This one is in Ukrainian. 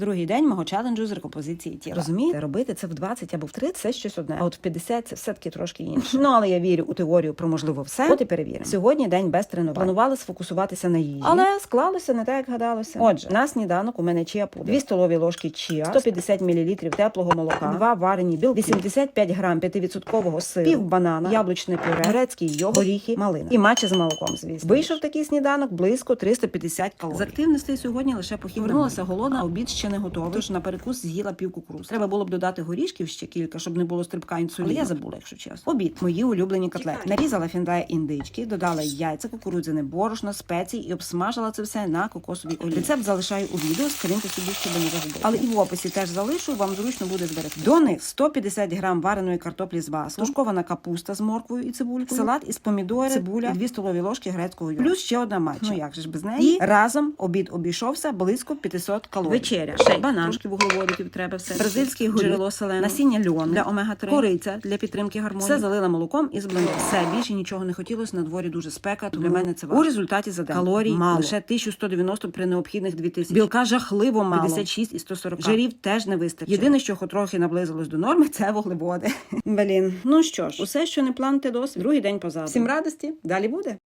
Другий день мого челенджу з рекомпозиції тіла. Розумієте, робити це в 20 або в 30 – це щось одне. А от в 50 – це все таки трошки інше. ну але я вірю у теорію про можливо все. От і перевіримо. Сьогодні день без тренувань. Планували сфокусуватися на їжі, але склалося не так, як гадалося. Отже, на сніданок у мене чия пудра, 2 столові ложки чия, 150 мл теплого молока, 2 варені білки, 85 грам 5% сиру, пів банана, яблучне пюре, грецький йогурт, горіхи, малина і матча з молоком. Звісно, вийшов такий сніданок близько 350 калорій. З активностей сьогодні лише похід. Вернулася голодна, обід ще не готовий. Тож на перекус з'їла пів кукуруз. Треба було б додати горішків ще кілька, щоб не було стрибка інсуліну. Але я забула, якщо чесно. Обід. Мої улюблені котлети. Нарізала фіндає індички, додала яйця, кукурудзяне борошно, спеції і обсмажила це все на кокосовій олії. Рецепт залишаю у відео, скриньте собі, щоб не загубити. Але і в описі теж залишу, вам зручно буде зберегти. До них 150 грам вареної картоплі з басом, тушкована капуста з морквою і цибулькою, салат із помідори, цибуля, і 2 столові ложки грецького йогурту. Плюс ще одна матча. Ну як же ж без неї? І разом обід обійшовся близько 500 калорій. Вечеря, ще банан, трошки вуглеводиків треба все. Бразильський горіх, джерело селену, насіння льону для омега-3, кориця для підтримки гормонів. Все залила молоком і зблендила. Все, більше нічого не хотілося, на дворі дуже спека, то для мене це важко. У результаті за день. Калорій мало. Лише 1190 при необхідних 2000. Білка жахливо мало. 56 і 140. Жирів теж не вистачило. Єдине, що хоч трохи наблизилось до норми, це вуглеводи. Блін, ну що ж, усе, що не план, те досить. Другий день позаду. Всім радості, далі буде.